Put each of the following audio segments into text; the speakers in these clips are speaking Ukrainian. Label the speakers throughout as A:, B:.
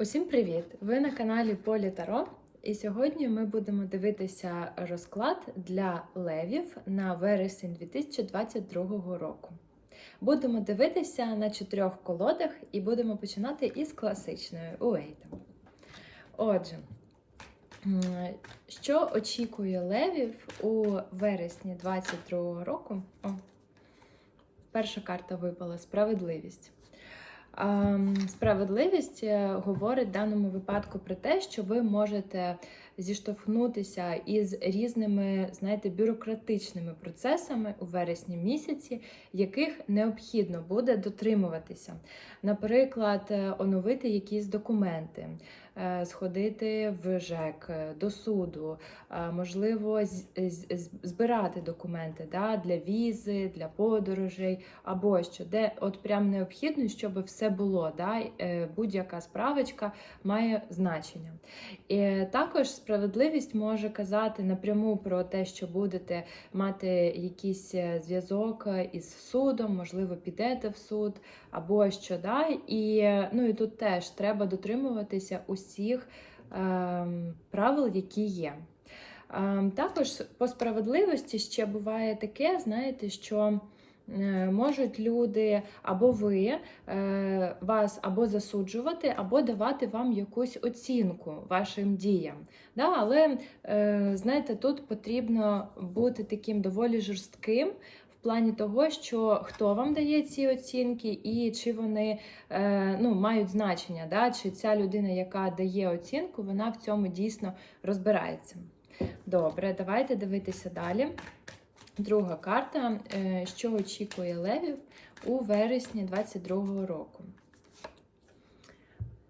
A: Усім привіт! Ви на каналі Полі Таро. І сьогодні ми будемо дивитися розклад для левів на вересень 2022 року. Будемо дивитися на чотирьох колодах і будемо починати із класичної Уейта. Отже, що очікує левів у вересні 2022 року? О, перша карта випала справедливість. Ем, Справедливість е, говорить в даному випадку про те, що ви можете зіштовхнутися із різними, знаєте, бюрократичними процесами у вересні місяці, яких необхідно буде дотримуватися. Наприклад, е, оновити якісь документи, е, сходити в ЖЕК, е, до суду, можливо, збирати документи да, для візи, для подорожей або що, де от прям необхідно, щоб все було. Да, будь-яка справочка має значення. І також справедливість може казати напряму про те, що будете мати якийсь е, зв'язок із судом, можливо, підете в суд, або що. Да? І, е, ну, і тут теж треба дотримуватися усіх ем, правил, які є. Ем, також по справедливості ще буває таке, знаєте, що е, можуть люди або ви е, вас або засуджувати, або давати вам якусь оцінку вашим діям. Да? Але е, знаєте, тут потрібно бути таким доволі жорстким. В плані того, що хто вам дає ці оцінки, і чи вони е, ну, мають значення, да? чи ця людина, яка дає оцінку, вона в цьому дійсно розбирається. Добре, давайте дивитися далі. Друга карта, е, що очікує левів у вересні 22-го року.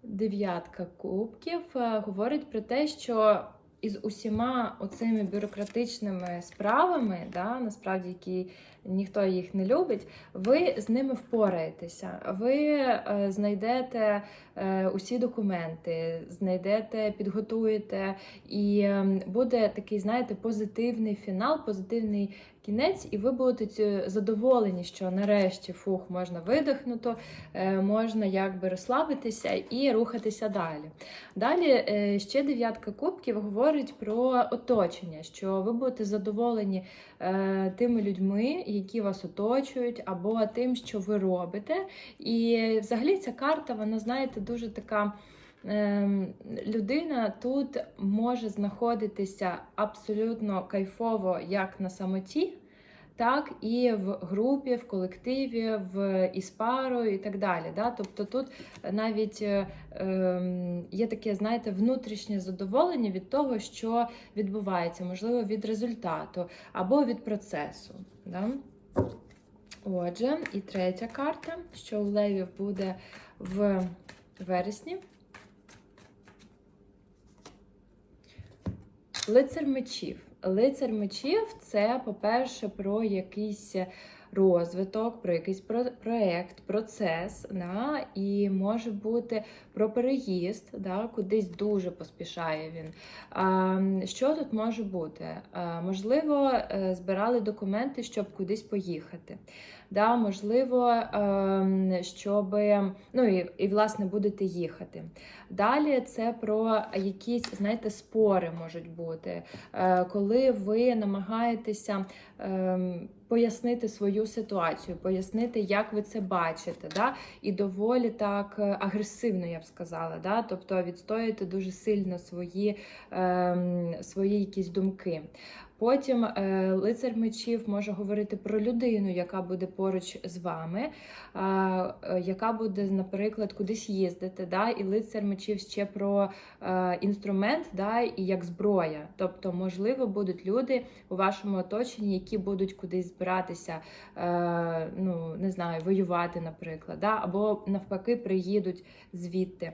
A: Дев'ятка кубків е, говорить про те, що із усіма оцими бюрократичними справами, да, насправді, які ніхто їх не любить, ви з ними впораєтеся. Ви е, знайдете е, усі документи, знайдете, підготуєте, і е, буде такий, знаєте, позитивний фінал, позитивний кінець, і ви будете задоволені, що нарешті фух можна видихнути, е, можна якби розслабитися і рухатися далі. Далі е, ще дев'ятка кубків говорить про оточення, що ви будете задоволені е, тими людьми, які вас оточують, або тим, що ви робите. І взагалі ця карта, вона, знаєте, дуже така. Ем, Людина тут може знаходитися абсолютно кайфово як на самоті, так і в групі, в колективі, в із і так далі. Да? Тобто тут навіть е, ем, є таке, знаєте, внутрішнє задоволення від того, що відбувається, можливо, від результату або від процесу. Да? Отже, і третя карта, що у Левів буде в вересні. Лицар мечів. Лицар мечів це, по-перше, про якийсь розвиток, про якийсь про- проект, процес, да, і може бути про переїзд, да, кудись дуже поспішає він. А, що тут може бути? А, можливо, е, збирали документи, щоб кудись поїхати. Да, можливо, ем, щоб ну і, і власне будете їхати. Далі це про якісь, знаєте, спори можуть бути, е, коли ви намагаєтеся ем, пояснити свою ситуацію, пояснити, як ви це бачите, да? і доволі так е, агресивно, я б сказала. Да? Тобто відстоюєте дуже сильно свої, ем, свої якісь думки. Потім е, лицар мечів може говорити про людину, яка буде поруч з вами, е, яка буде, наприклад, кудись їздити. Да? І лицар мечів ще про е, інструмент, да? і як зброя. Тобто, можливо, будуть люди у вашому оточенні, які будуть кудись збиратися, ну не знаю, воювати, наприклад, да? або навпаки приїдуть звідти.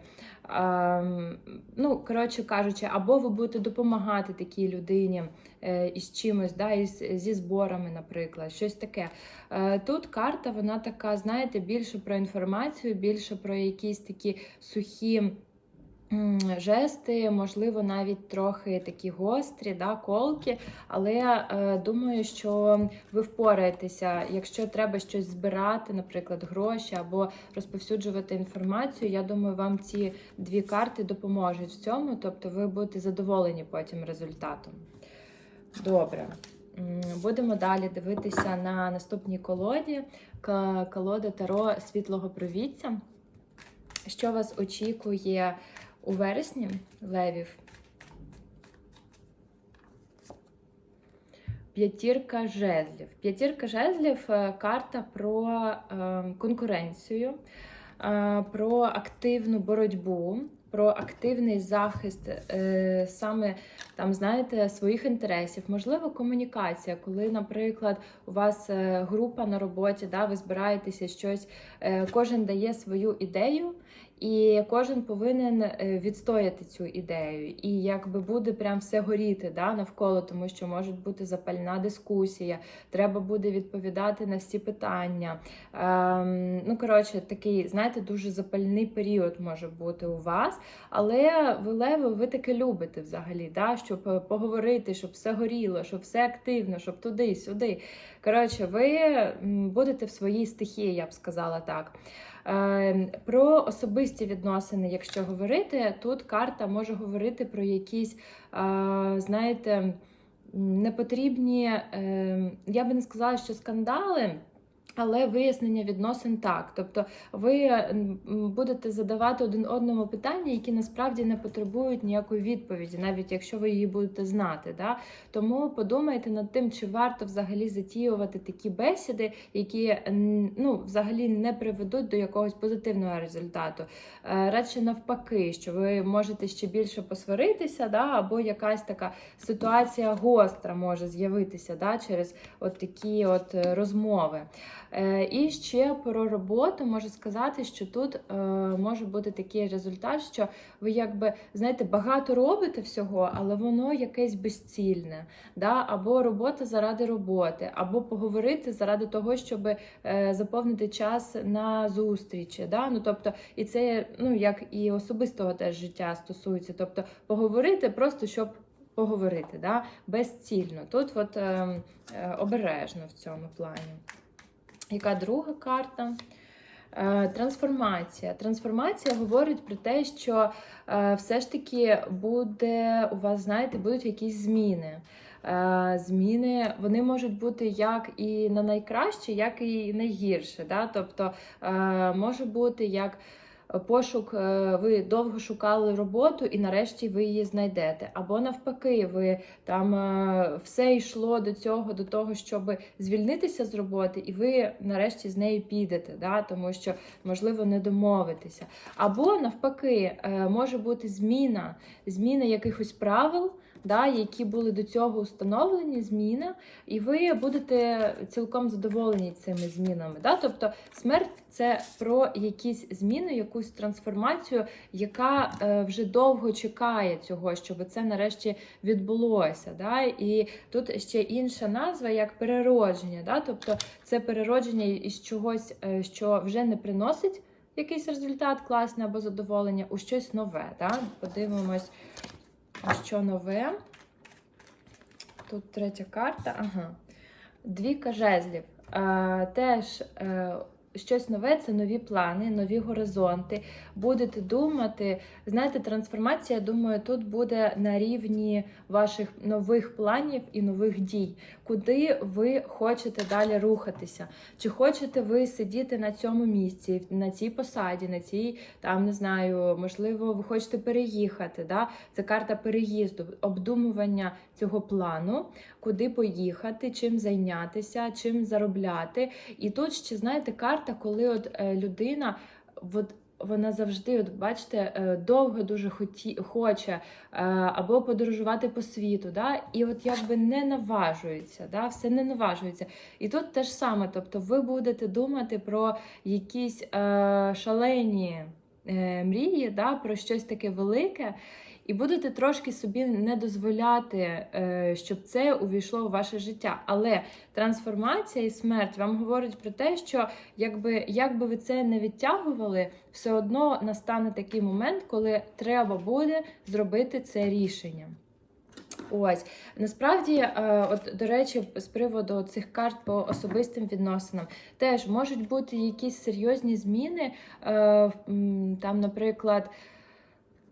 A: Ем, ну, коротше кажучи, або ви будете допомагати такій людині із чимось, да, із, зі зборами, наприклад, щось таке. Е, Тут карта, вона така, знаєте, більше про інформацію, більше про якісь такі сухі жести, можливо, навіть трохи такі гострі, да, колки. Але е, думаю, що ви впораєтеся, якщо треба щось збирати, наприклад, гроші або розповсюджувати інформацію. Я думаю, вам ці дві карти допоможуть в цьому, тобто ви будете задоволені потім результатом. Добре. Будемо далі дивитися на наступній колоді. Колода Таро світлого провідця. Що вас очікує у вересні левів? П'ятірка жезлів. П'ятірка жезлів е, карта про е, конкуренцію, е, про активну боротьбу, про активний захист саме там, знаєте, своїх інтересів, можливо, комунікація, коли, наприклад, у вас е, група на роботі, да, ви збираєтеся щось, е, кожен дає свою ідею. І кожен повинен е, відстояти цю ідею, і якби буде прям все горіти да, навколо, тому що може бути запальна дискусія, треба буде відповідати на всі питання. Ем, ну, коротше, такий, знаєте, дуже запальний період може бути у вас, але ви леви, ви таки любите взагалі, да, щоб е, поговорити, щоб все горіло, щоб все активно, щоб туди, сюди. Коротше, ви будете в своїй стихії, я б сказала так. Е, Про особисті відносини, якщо говорити, тут карта може говорити про якісь, знаєте, непотрібні, е, я би не сказала, що скандали. Але вияснення відносин так. Тобто ви будете задавати один одному питання, які насправді не потребують ніякої відповіді, навіть якщо ви її будете знати. Да? Тому подумайте над тим, чи варто взагалі затіювати такі бесіди, які ну, взагалі не приведуть до якогось позитивного результату. Е, Радше навпаки, що ви можете ще більше посваритися, да? або якась така ситуація гостра може з'явитися да? через от такі от е, розмови. Е, І ще про роботу можу сказати, що тут е, може бути такий результат, що ви якби знаєте багато робите всього, але воно якесь безцільне. Да? Або робота заради роботи, або поговорити заради того, щоб е, заповнити час на зустрічі. Да? Ну, тобто, і це ну, як і особистого теж життя стосується. Тобто поговорити просто щоб. Поговорити, да? безцільно. Тут от, е, е, обережно в цьому плані. Яка друга карта? Е, Трансформація. Трансформація говорить про те, що е, все ж таки буде у вас, знаєте, будуть якісь зміни. Е, Зміни вони можуть бути як і на найкраще, як і найгірше. Да? Тобто може бути як. Пошук, е, ви довго шукали роботу і нарешті ви її знайдете. Або навпаки, ви там е, все йшло до цього, до того, щоб звільнитися з роботи, і ви нарешті з нею підете, да? тому що можливо не домовитися. Або навпаки, е, може бути зміна, зміна якихось правил. Да, які були до цього установлені, зміна, і ви будете цілком задоволені цими змінами. Да? Тобто смерть це про якісь зміни, якусь трансформацію, яка е, вже довго чекає цього, щоб це нарешті відбулося. Да? І тут ще інша назва як переродження. Да? Тобто це переродження із чогось, е, що вже не приносить якийсь результат класний або задоволення, у щось нове. Да? Подивимось. Що нове? Тут третя карта. Ага. Дві жезлів. Е, теж е, щось нове це нові плани, нові горизонти. Будете думати. Знаєте, трансформація, думаю, тут буде на рівні ваших нових планів і нових дій, куди ви хочете далі рухатися. Чи хочете ви сидіти на цьому місці, на цій посаді, на цій, там не знаю, можливо, ви хочете переїхати. Да? Це карта переїзду, обдумування цього плану, куди поїхати, чим зайнятися, чим заробляти. І тут ще, знаєте, карта, коли от е, людина. От, вона завжди, от бачите, е, довго дуже хоті, хоче е, або подорожувати по світу, да? і от якби не наважується, да? все не наважується. І тут те ж саме, тобто ви будете думати про якісь е, шалені е, мрії, да? про щось таке велике. І будете трошки собі не дозволяти, е, щоб це увійшло у ваше життя. Але трансформація і смерть вам говорить про те, що якби як би ви це не відтягували, все одно настане такий момент, коли треба буде зробити це рішення. Ось насправді, е, от до речі, з приводу цих карт по особистим відносинам, теж можуть бути якісь серйозні зміни, е, там, наприклад.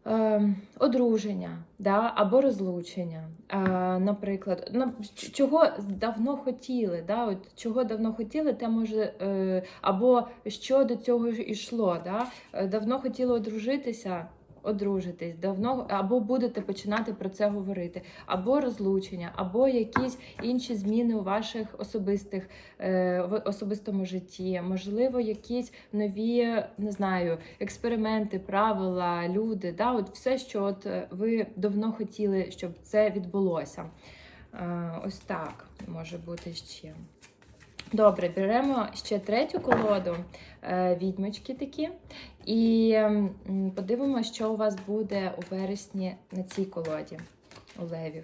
A: Е, Одруження да, або розлучення, е, наприклад, ну, чого давно хотіли, да, от, чого давно хотіли, те може, е, або що до цього йшло. Да? Е, Давно хотіли одружитися, одружитись, давно або будете починати про це говорити, або розлучення, або якісь інші зміни у ваших особистих е, в особистому житті, можливо, якісь нові, не знаю, експерименти, правила, люди. Да? От все, що от е, ви давно хотіли, щоб це відбулося. Е, ось так може бути ще. Добре, беремо ще третю колоду, е, відьмочки такі, і подивимося, що у вас буде у вересні на цій колоді у левів.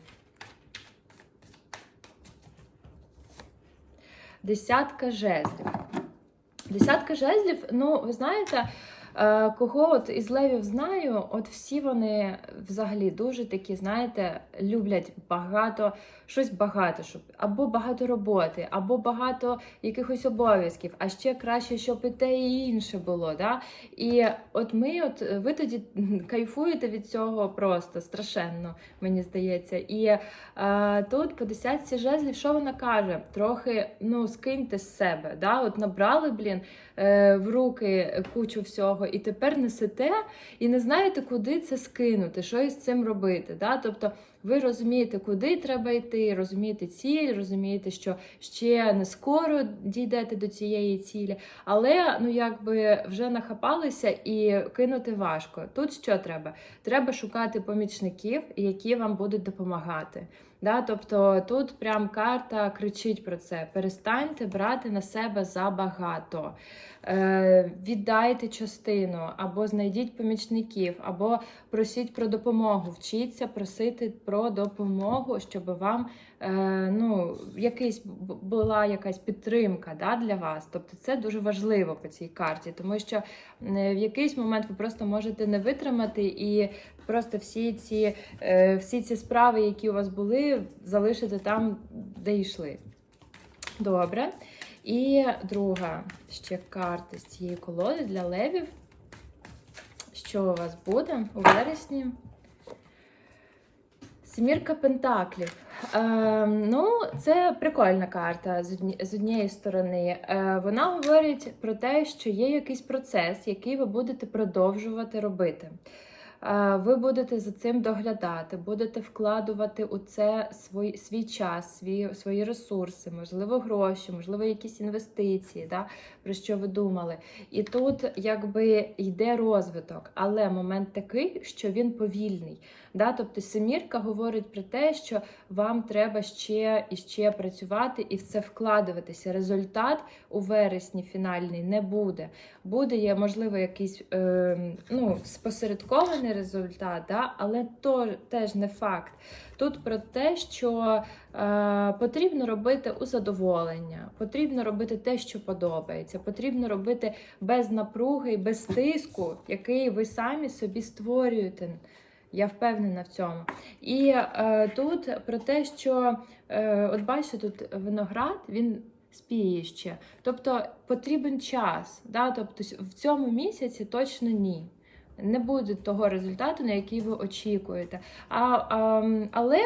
A: Десятка жезлів. Десятка жезлів, ну, ви знаєте, е, кого от із левів знаю, от всі вони взагалі дуже такі, знаєте, люблять багато, щось багато, щоб або багато роботи, або багато якихось обов'язків, а ще краще, щоб і те, і інше було. Да? І от ми, от ви тоді кайфуєте від цього просто страшенно, мені здається. І е, тут по десятці жезлів, що вона каже? Трохи ну, скиньте з себе. Да? От набрали, блін, е, в руки кучу всього, і тепер несете, і не знаєте, куди це скинути, що із цим робити. Да? Тобто ви розумієте, куди треба йти, розумієте ціль, розумієте, що ще не скоро дійдете до цієї цілі, але ну якби вже нахапалися і кинути важко. Тут що треба? Треба шукати помічників, які вам будуть допомагати. Да, тобто тут прям карта кричить про це: перестаньте брати на себе забагато. Е, віддайте частину, або знайдіть помічників, або просіть про допомогу. Вчіться просити про допомогу, щоб вам ну, якийсь була якась підтримка да, для вас. Тобто це дуже важливо по цій карті, тому що е, в якийсь момент ви просто можете не витримати і просто всі ці, е, всі ці справи, які у вас були, залишити там, де йшли. Добре. І друга ще карта з цієї колоди для левів. Що у вас буде у вересні? Сімірка Пентаклів. Е, ну, це прикольна карта з, одні, з однієї сторони. Е, вона говорить про те, що є якийсь процес, який ви будете продовжувати робити. Ви будете за цим доглядати, будете вкладувати у це свій, свій час, свій, свої ресурси, можливо, гроші, можливо, якісь інвестиції, да, про що ви думали. І тут якби йде розвиток, але момент такий, що він повільний. Да? Тобто семірка говорить про те, що вам треба ще і ще працювати і в це вкладуватися. Результат у вересні фінальний не буде. Буде є, можливо, якийсь е, ну, спосередкований результат, да? але то теж не факт. Тут про те, що е, потрібно робити у задоволення, потрібно робити те, що подобається, потрібно робити без напруги і без тиску, який ви самі собі створюєте. Я впевнена в цьому. І е, тут про те, що е, от бачите, тут виноград він спіє ще. Тобто потрібен час. Да? Тобто в цьому місяці точно ні. Не буде того результату, на який ви очікуєте. А, а, але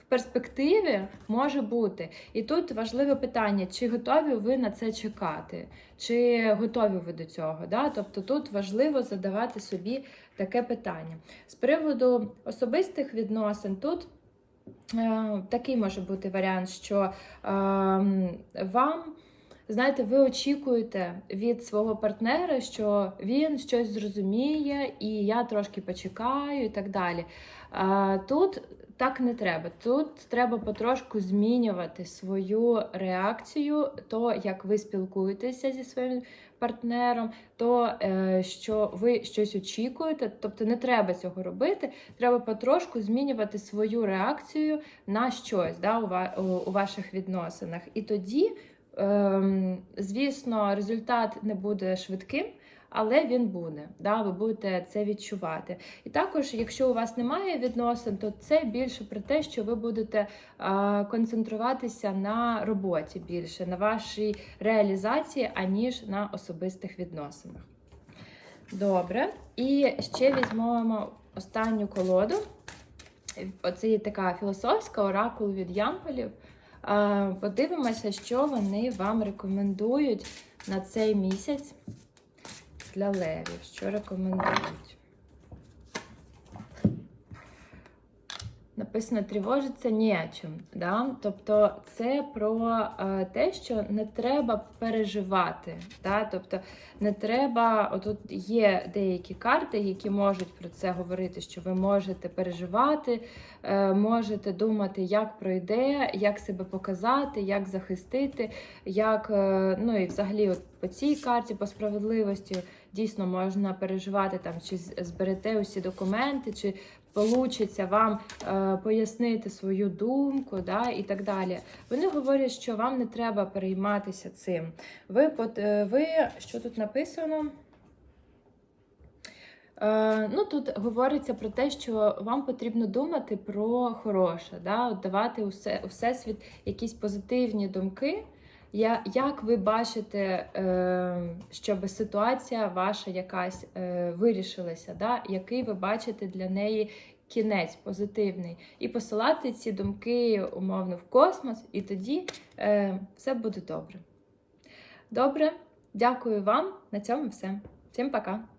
A: в перспективі може бути. І тут важливе питання: чи готові ви на це чекати, чи готові ви до цього? Да? Тобто тут важливо задавати собі таке питання. З приводу особистих відносин, тут е, такий може бути варіант, що е, вам знаєте, ви очікуєте від свого партнера, що він щось зрозуміє, і я трошки почекаю, і так далі. А, Тут так не треба. Тут треба потрошку змінювати свою реакцію, то як ви спілкуєтеся зі своїм партнером, то е, що ви щось очікуєте. Тобто не треба цього робити. Треба потрошку змінювати свою реакцію на щось да, у, ва- у, у ваших відносинах. І тоді, звісно, результат не буде швидким. Але він буде, да, ви будете це відчувати. І також, якщо у вас немає відносин, то це більше про те, що ви будете концентруватися на роботі більше, на вашій реалізації, аніж на особистих відносинах. Добре. І ще візьмемо останню колоду. Оце є така філософська оракул від янголів. Подивимося, що вони вам рекомендують на цей місяць для левів. Що рекомендують? Написано тривожиться ні. Да? Тобто це про е, те, що не треба переживати. Да? Тобто не треба, отут є деякі карти, які можуть про це говорити, що ви можете переживати, е, можете думати, як пройде, як себе показати, як захистити, як, е, ну і взагалі, от по цій карті, по справедливості, дійсно можна переживати там, чи зберете усі документи, чи получиться вам е, пояснити свою думку, да, і так далі. Вони говорять, що вам не треба перейматися цим. Ви, е, ви що тут написано? Е, ну, тут говориться про те, що вам потрібно думати про хороше, да, давати у все- всесвіт якісь позитивні думки. Я, як ви бачите, е, щоб ситуація ваша якась е, вирішилася, да? який ви бачите для неї кінець позитивний, і посилати ці думки умовно в космос, і тоді е, все буде добре. Добре, дякую вам. На цьому все. Всім пока!